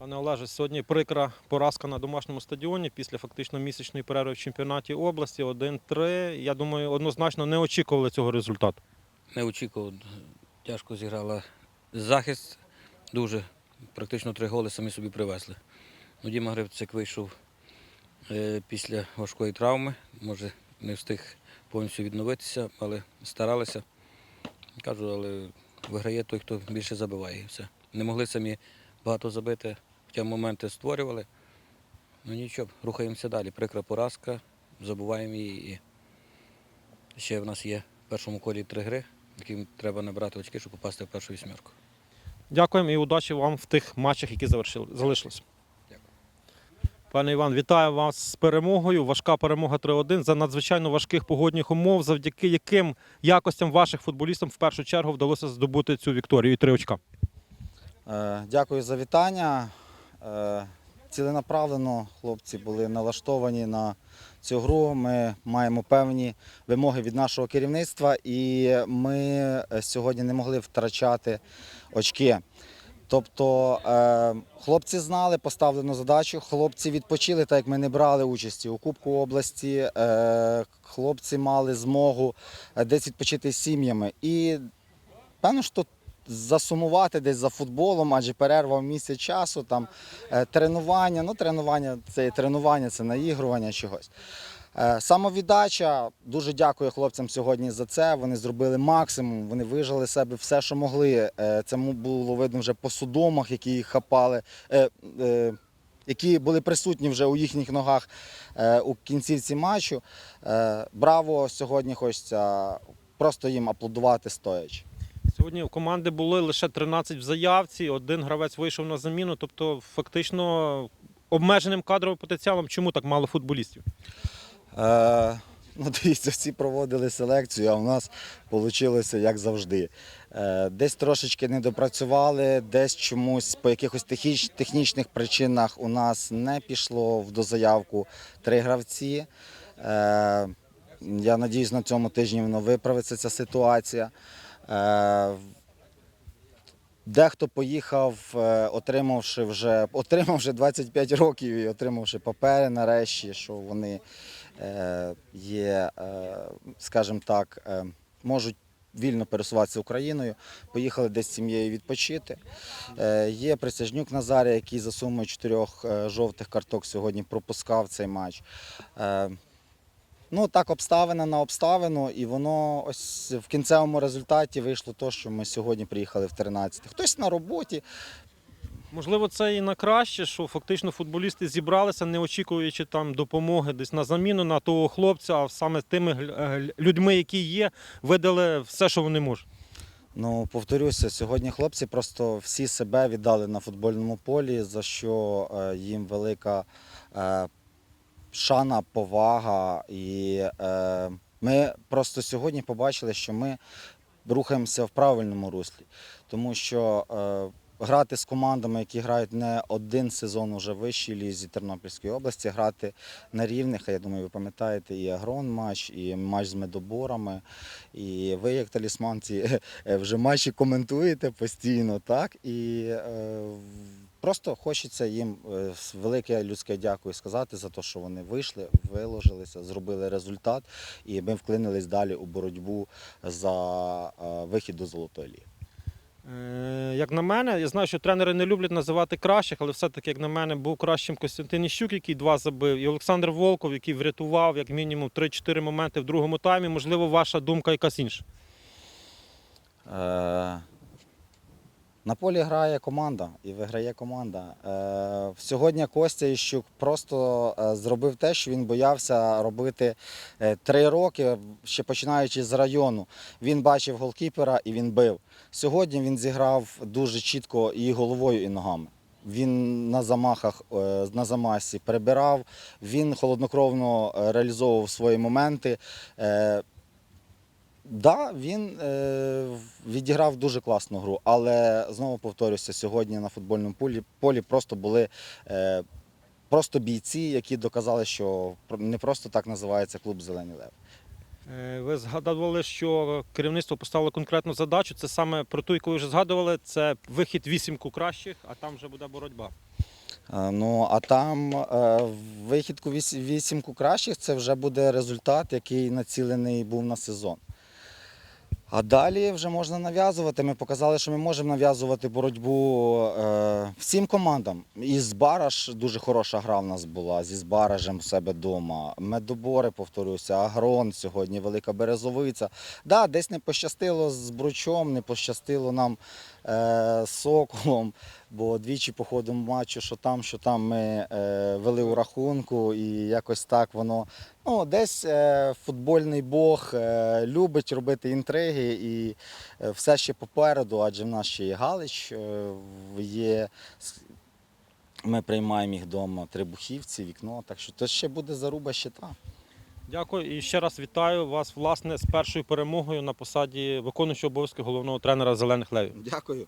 Пане Олеже, сьогодні прикра поразка на домашньому стадіоні після фактично місячної перерви в чемпіонаті області 1-3. Я думаю, однозначно не очікували цього результату. Не очікував. Тяжко зіграла захист. Дуже. Практично три голи самі собі привезли. Ну, Діма Гривцик вийшов е, після важкої травми. Може, не встиг повністю відновитися, але старалися. Кажу, але виграє той, хто більше забиває. Все. Не могли самі багато забити, хоча моменти створювали. Ну нічого, рухаємося далі. Прикра поразка, забуваємо її. І ще в нас є в першому колі три гри, яким треба набрати очки, щоб попасти в першу вісьмерку. Дякуємо і удачі вам в тих матчах, які завершили, залишились. Пане Іван, вітаю вас з перемогою. Важка перемога 3-1 за надзвичайно важких погодних умов, завдяки яким якостям ваших футболістам в першу чергу вдалося здобути цю вікторію і три очка. Е, Дякую за вітання. Е, Ціленаправлено хлопці були налаштовані на цю гру. Ми маємо певні вимоги від нашого керівництва, і ми е, сьогодні не могли втрачати очки. Тобто е, хлопці знали поставлену задачу, хлопці відпочили, так як ми не брали участі у Кубку області. Хлопці мали змогу десь відпочити з сім'ями. І певно, що засумувати десь за футболом, адже перерва в місяць часу, там е, тренування. Ну, тренування це тренування, це наігрування чогось. Е, Самовіддача, дуже дякую хлопцям сьогодні за це. Вони зробили максимум, вони вижили себе все, що могли. Е, Це було видно вже по судомах, які їх хапали. Які були присутні вже у їхніх ногах у кінцівці матчу. Браво! Сьогодні хочеться просто їм аплодувати стоячи. Сьогодні у команди були лише 13 в заявці, один гравець вийшов на заміну, тобто фактично обмеженим кадровим потенціалом. Чому так мало футболістів? Е, ну, дивіться, всі проводили селекцію, а в нас вийшло як завжди. Е, десь трошечки не допрацювали, десь чомусь по якихось техніч, технічних причинах у нас не пішло в дозаявку три гравці. Е, я надіюсь, на цьому тижні воно виправиться ця ситуація. Е, Дехто поїхав, е, отримавши вже отримавши 25 років і отримавши папери нарешті, що вони е, є, скажімо так, можуть вільно пересуватися Україною. Поїхали десь з сім'єю відпочити. Є Присяжнюк Назарія, який за сумою чотирьох жовтих карток сьогодні пропускав цей матч. Ну, так, обставина на обставину, і воно ось в кінцевому результаті вийшло те, що ми сьогодні приїхали в 13. Хтось на роботі. Можливо, це і на краще, що фактично футболісти зібралися, не очікуючи там допомоги десь на заміну на того хлопця, а саме тими людьми, які є, видали все, що вони можуть. Ну, повторюся, сьогодні хлопці просто всі себе віддали на футбольному полі, за що е, їм велика е, шана, повага. І е, ми просто сьогодні побачили, що ми рухаємося в правильному руслі, тому що е, грати з командами, які грають не один сезон уже в вищій лізі Тернопільської області, грати на рівних, а я думаю, ви пам'ятаєте, і агрон матч, і матч з медоборами. І ви, як талісман, ці е, вже матчі коментуєте постійно, так? І е, просто хочеться їм е, велике людське дякую сказати за те, що вони вийшли, виложилися, зробили результат, і ми вклинились далі у боротьбу за е, вихід до золотої ліги. Е, Як на мене, я знаю, що тренери не люблять називати кращих, але все-таки, як на мене, був кращим Костянтин Іщук, який два забив, і Олександр Волков, який врятував як мінімум 3-4 моменти в другому таймі. Можливо, ваша думка якась інша. Е, На полі грає команда і виграє команда. Е, Сьогодні Костя Іщук просто е, зробив те, що він боявся робити е, три роки, ще починаючи з району. Він бачив голкіпера і він бив. Сьогодні він зіграв дуже чітко і головою, і ногами. Він на замахах, на замасі прибирав, він холоднокровно реалізовував свої моменти. Да, він е, відіграв дуже класну гру, але знову повторюся, сьогодні на футбольному полі, полі просто були е, просто бійці, які доказали, що не просто так називається клуб Зелені Лев. Е, Ви згадували, що керівництво поставило конкретну задачу. Це саме про ту, яку ви вже згадували. Це вихід вісімку кращих, а там вже буде боротьба. Е, Ну, а там е, вихідку вісімку кращих це вже буде результат, який націлений був на сезон. А далі вже можна нав'язувати. Ми показали, що ми можемо нав'язувати боротьбу е, всім командам. І з Бараш дуже хороша гра в нас була зі Збаражем у себе вдома. Медобори, повторюся, Агрон сьогодні, Велика Березовиця. Да, десь не пощастило з Бручом, не пощастило нам е, Соколом, бо двічі по ходу матчу, що там, що там ми е, вели у рахунку, і якось так воно. Ну, десь е, футбольний бог е, любить робити інтриги, і е, все ще попереду, адже в нас ще є Галич, е, є. Ми приймаємо їх вдома, Трибухівці, вікно, так що то ще буде заруба щита. Дякую і ще раз вітаю вас власне з першою перемогою на посаді виконуючого обов'язки головного тренера зелених левів. Дякую.